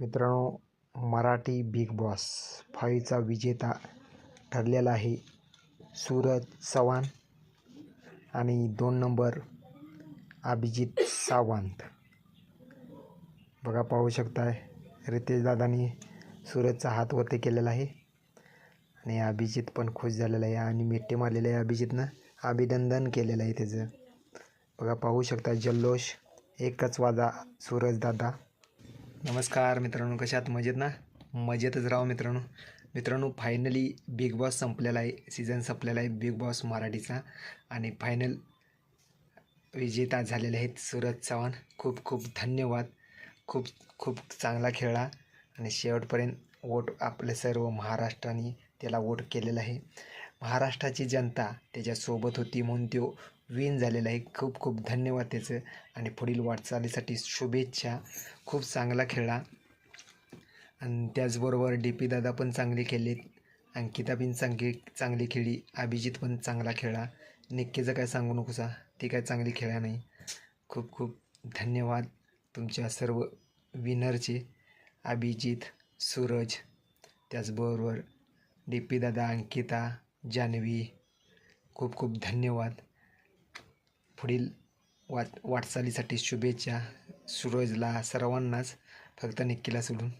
मित्रांनो Marathi big boss फाईव्हचा विजेता ठरलेला आहे सूरज चव्हाण आणि दोन नंबर अभिजित सावंत. बघा पाहू शकताय रितेश दादानी सूरजचा हात वरती केलेला आहे. आणि अभिजित पण खुश झालेला आहे आणि मिठ्ठे मारलेलं आहे अभिजितनं. अभिनंदन केलेलं आहे त्याचं. बघा पाहू शकता जल्लोष एकच वाजा सूरजदादा नमस्कार मित्रांनो कशात मजेत ना? मजेतच राहा मित्रांनो. मित्रांनो फायनली बिग बॉस संपलेला आहे. सीझन संपलेला आहे बिग बॉस मराठीचा. आणि फायनल विजेता झालेले आहेत सूरज चव्हाण. खूप खूप धन्यवाद. खूप खूप चांगला खेळला. आणि शेवटपर्यंत वोट आपले सर्व महाराष्ट्राने त्याला वोट केलेला आहे. महाराष्ट्राची जनता त्याच्यासोबत होती म्हणून तो विन झालेला आहे. खूप खूप धन्यवाद त्याचं. आणि पुढील वाटचालीसाठी शुभेच्छा. खूप चांगला खेळला. आणि त्याचबरोबर डी पी दादा पण चांगले खेळलेत. अंकिता पण चांगली चांगली खेळली. अभिजित पण चांगला खेळला. निक्कीचं काय सांगू नकोसा ती काय चांगली खेळा नाही. खूप खूप धन्यवाद तुमच्या सर्व विनरचे. अभिजित सूरज त्याचबरोबर डी पी दादा अंकिता जान्हवी. खूप खूप धन्यवाद. पुढील वाट वाटचालीसाठी शुभेच्छा. सूरजला सर्वांनाच. फक्त निक्कीला सोडून.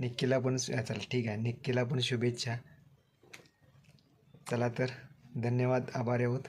निक्कीला पण चला ठीक आहे. निक्कीला पण शुभेच्छा. चला तर धन्यवाद. आभारी आहोत.